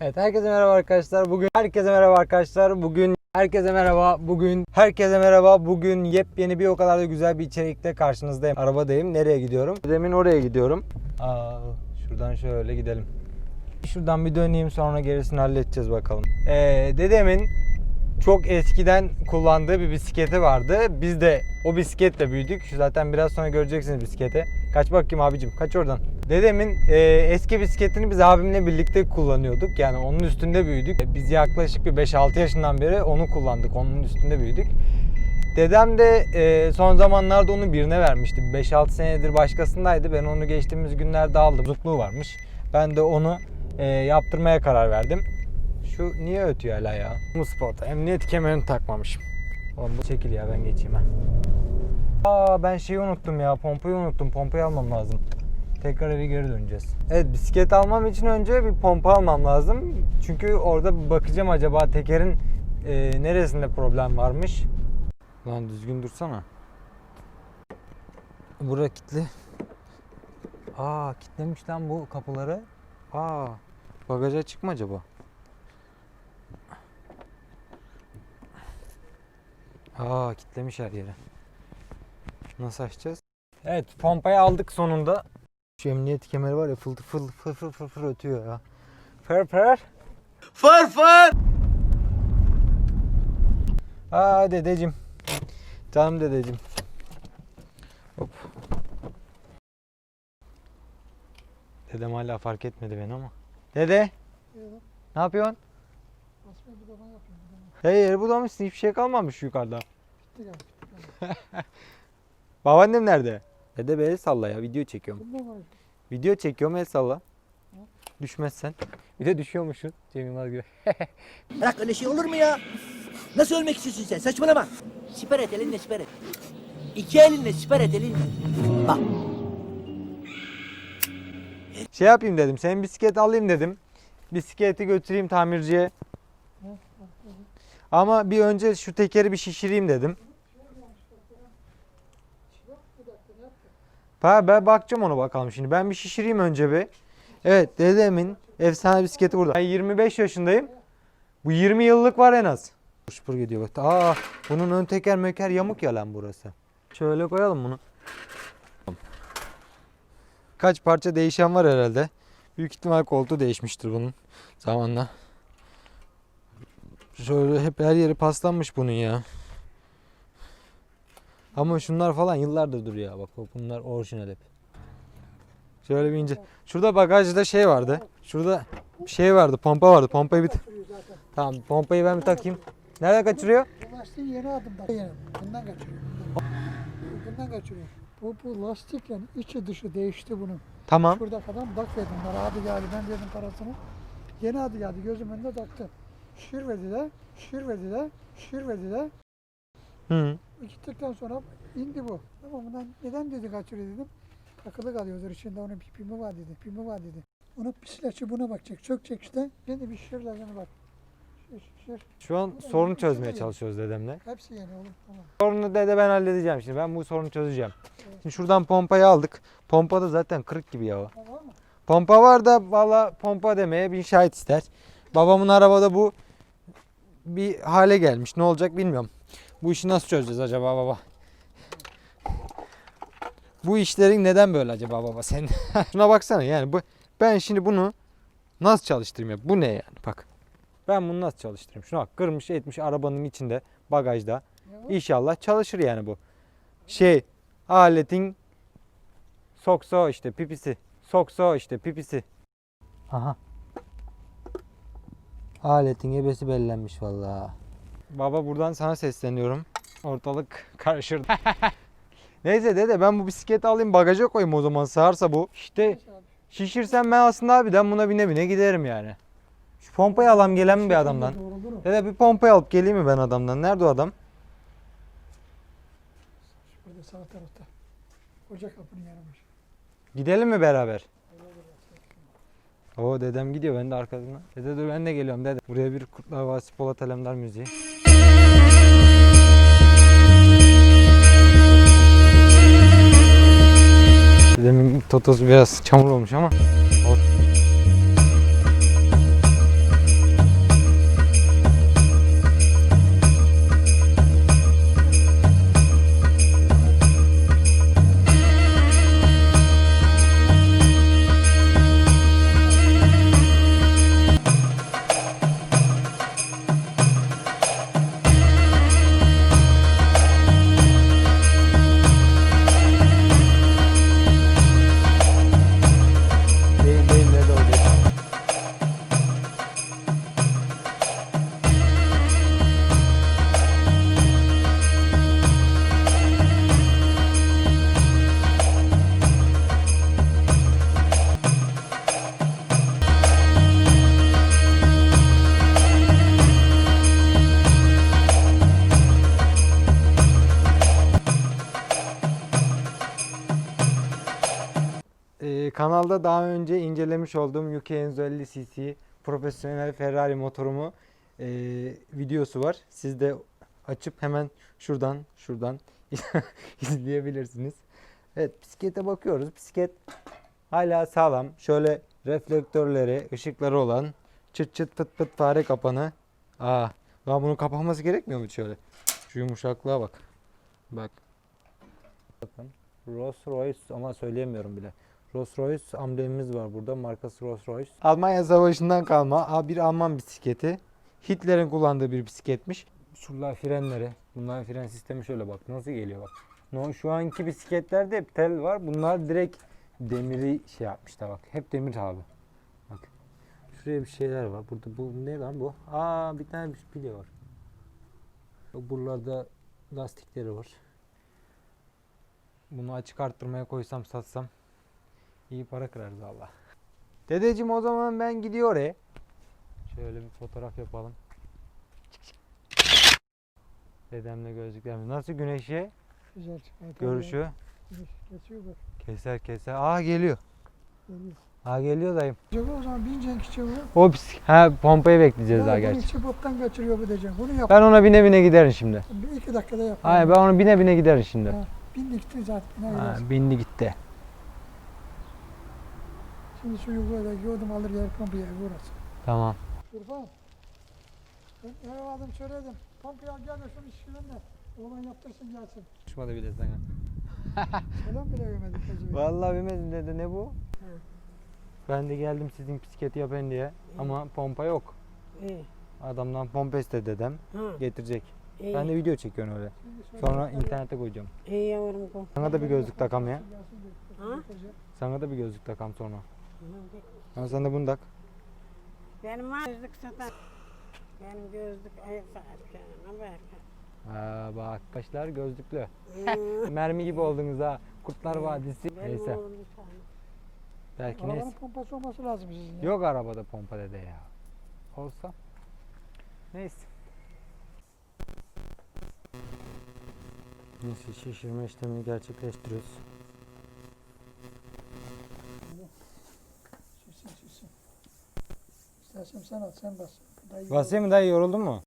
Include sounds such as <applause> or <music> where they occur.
Evet herkese merhaba arkadaşlar. Bugün herkese merhaba arkadaşlar. Bugün herkese merhaba. Bugün herkese merhaba. Bugün yepyeni bir o kadar da güzel bir içerikte karşınızdayım. Arabadayım. Nereye gidiyorum? Dedemin oraya gidiyorum. Aa, şuradan şöyle gidelim. Şuradan bir döneyim sonra gerisini halledeceğiz bakalım. Ee, dedemin çok eskiden kullandığı bir bisikleti vardı. Biz de o bisikletle büyüdük. Zaten biraz sonra göreceksiniz bisikleti. Kaç bakayım abicim kaç oradan. Dedemin e, eski bisikletini biz abimle birlikte kullanıyorduk. Yani onun üstünde büyüdük. Biz yaklaşık bir 5-6 yaşından beri onu kullandık. Onun üstünde büyüdük. Dedem de e, son zamanlarda onu birine vermişti. 5-6 senedir başkasındaydı. Ben onu geçtiğimiz günlerde aldım. Bozukluğu varmış. Ben de onu e, yaptırmaya karar verdim. Şu niye ötüyor hala ya? Bu spota. Emniyet kemerini takmamışım. Oğlum bu çekil ya ben geçeyim ha. Aa ben şeyi unuttum ya. Pompayı unuttum. Pompayı almam lazım. Tekrar eve geri döneceğiz. Evet bisiklet almam için önce bir pompa almam lazım. Çünkü orada bakacağım acaba tekerin e, neresinde problem varmış. Lan düzgün dursana. Bura kilitli. Aa kilitlemiş lan bu kapıları. Aa bagaja çıkma acaba? Aa kilitlemiş her yere. Nasıl açacağız? Evet pompayı aldık sonunda. Şu emniyet kemeri var ya fıl fıl fır fır fır fır ötüyor ya. Fır fır. Fır fır. Aa dedeciğim. Canım dedeciğim. Hop. Dedem hala fark etmedi beni ama. Dede. Ne yapıyorsun? Hayır budamışsın hiçbir şey kalmamış yukarıda. <laughs> Babaannem nerede? Dede be el salla ya video çekiyorum. Video çekiyorum el salla. Düşmezsen. Bir de düşüyormuşsun. Cem Yılmaz gibi. <laughs> Bırak öyle şey olur mu ya? Nasıl ölmek istiyorsun sen? Saçmalama. Siper et elinle siper et. İki elinle siper et elinle. Bak Şey yapayım dedim. Senin bisiklet alayım dedim. Bisikleti götüreyim tamirciye. Ama bir önce şu tekeri bir şişireyim dedim. Ha, ben bakacağım ona bakalım şimdi. Ben bir şişireyim önce bir. Evet dedemin efsane bisikleti burada. Ben 25 yaşındayım. Bu 20 yıllık var en az. Şupur gidiyor bak. Aa bunun ön teker möker yamuk ya lan burası. Şöyle koyalım bunu. Kaç parça değişen var herhalde. Büyük ihtimal koltuğu değişmiştir bunun zamanla. Şöyle hep her yeri paslanmış bunun ya. Ama şunlar falan yıllardır duruyor. Bak bak bunlar orijinal hep. Şöyle bir ince. Şurada bagajda şey vardı. Şurada şey vardı. Pompa vardı. Pompayı bir... Tamam pompayı ben bir takayım. Nerede kaçırıyor? Bu lastiği yeni adımda. Yeni. Bundan kaçırıyor. Bundan kaçırıyor. Bu, bu lastikle içi dışı değişti bunun. Tamam. Şurada falan bak dedim abi geldi ben dedim parasını. Yeni adı geldi gözüm önünde taktım. Şir verdiler, şir verdiler, şir verdiler. Hı. Gittikten sonra indi bu. Ama bundan neden dedi kaçırıyor dedim. Takılı kalıyordur içinde onun bir pimi var dedi. Pimi var dedi. Onu bisikletçi buna bakacak. Sökecek işte. Yeni bir şir lazım bak. Şu an sorunu çözmeye çalışıyoruz dedemle. Hepsi yeni oğlum. Tamam. Sorunu dede ben halledeceğim şimdi. Ben bu sorunu çözeceğim. Şimdi şuradan pompayı aldık. Pompa da zaten kırık gibi ya. Tamam mı? Pompa var da valla pompa demeye bir şahit ister. Babamın arabada bu bir hale gelmiş. Ne olacak bilmiyorum. Bu işi nasıl çözeceğiz acaba baba? Bu işlerin neden böyle acaba baba sen? <laughs> Şuna baksana yani bu ben şimdi bunu nasıl çalıştırayım ya? Bu ne yani? Bak. Ben bunu nasıl çalıştırayım? Şuna bak kırmış etmiş arabanın içinde bagajda. İnşallah çalışır yani bu. Şey aletin sokso işte pipisi. Sokso işte pipisi. Aha. Aletin ebesi bellenmiş vallahi. Baba buradan sana sesleniyorum. Ortalık <laughs> karışır. Neyse dede ben bu bisikleti alayım bagaja koyayım o zaman sığarsa bu. İşte abi. şişirsem ben aslında abiden buna bine bine giderim yani. Şu pompayı alam gelen mi bir adamdan? O. Dede bir pompayı alıp geleyim mi ben adamdan? Nerede o adam? Burada sağ tarafta. Koca kapının yanımış. Gidelim mi beraber? Oo dedem gidiyor ben de arkasına. Dede dur ben de geliyorum dede. Buraya bir Kurtlar Vadisi Polat Alemdar müziği. Totosu biraz çamur olmuş ama. Kanalda daha önce incelemiş olduğum UK Enzo 50 cc profesyonel Ferrari motorumu e, videosu var. Siz de açıp hemen şuradan şuradan <laughs> izleyebilirsiniz. Evet bisiklete bakıyoruz. Bisiklet hala sağlam. Şöyle reflektörleri, ışıkları olan çıt çıt pıt pıt fare kapanı. Aa, ya bunun kapanması gerekmiyor mu şöyle? Şu yumuşaklığa bak. Bak. Bakın. Rolls Royce ama söyleyemiyorum bile. Rolls Royce amblemimiz var burada. Markası Rolls Royce. Almanya Savaşı'ndan kalma bir Alman bisikleti. Hitler'in kullandığı bir bisikletmiş. Şuralar frenleri. Bunların fren sistemi şöyle bak. Nasıl geliyor bak. No, şu anki bisikletlerde hep tel var. Bunlar direkt demiri şey yapmışlar bak. Hep demir abi. Bak. Şuraya bir şeyler var. Burada bu ne lan bu? Aa bir tane bir bilye var. Buralarda lastikleri var. Bunu açık arttırmaya koysam satsam iyi para kırarız valla. Dedeciğim o zaman ben gidiyor oraya. Şöyle bir fotoğraf yapalım. Dedemle gözlüklerimiz. Nasıl güneşe Güzel görüşü? Güneş Geçiyor bak. Keser keser. Aa geliyor. Geliyor. Aa geliyor dayım. O zaman bineceksin içi O pis- ha pompayı bekleyeceğiz daha gerçi. içi bottan kaçırıyor bu diyeceksin. Bunu yap. Ben ona bine bine giderim şimdi. Bir iki dakikada yap. Hayır ben ona bine bine giderim şimdi. Ha, Bindik zaten. Ne Ha, bindi gitti. Şimdi suyu böyle yordum alır yer pompaya burası. Tamam. İrfan. Ben eve aldım söyledim. Pompaya gel de şunu işçilen de. Oğlan yaptırsın gelsin. Konuşmadı bile sana. <laughs> Selam bile vermedik. Vallahi bilmedim dedi ne bu? Evet. Ben de geldim sizin bisikleti yapın diye. Ama pompa yok. İyi. Adamdan pompa istedi dedem. Ha, Getirecek. iyi. Ben de video çekiyorum öyle. Sonra internete koyacağım. İyi yavrum bu. Sana da bir gözlük takam ya. Ha? Sana da bir gözlük takam sonra. Ama sen de bunu tak. Benim var gözlük satan. Benim gözlük ayak canına bak. Aa, bak arkadaşlar gözlüklü. Mermi gibi oldunuz ha. Kurtlar Vadisi. Benim Neyse. oğlum bir tane. Belki Arabanın neyse. pompası olması lazım sizin. ya. Yok arabada pompa dede ya. Olsa. Neyse. Neyse şişirme işlemini gerçekleştiriyoruz. İstersen sen at sen bas. Dayı Basayım mı dayı yoruldun mu?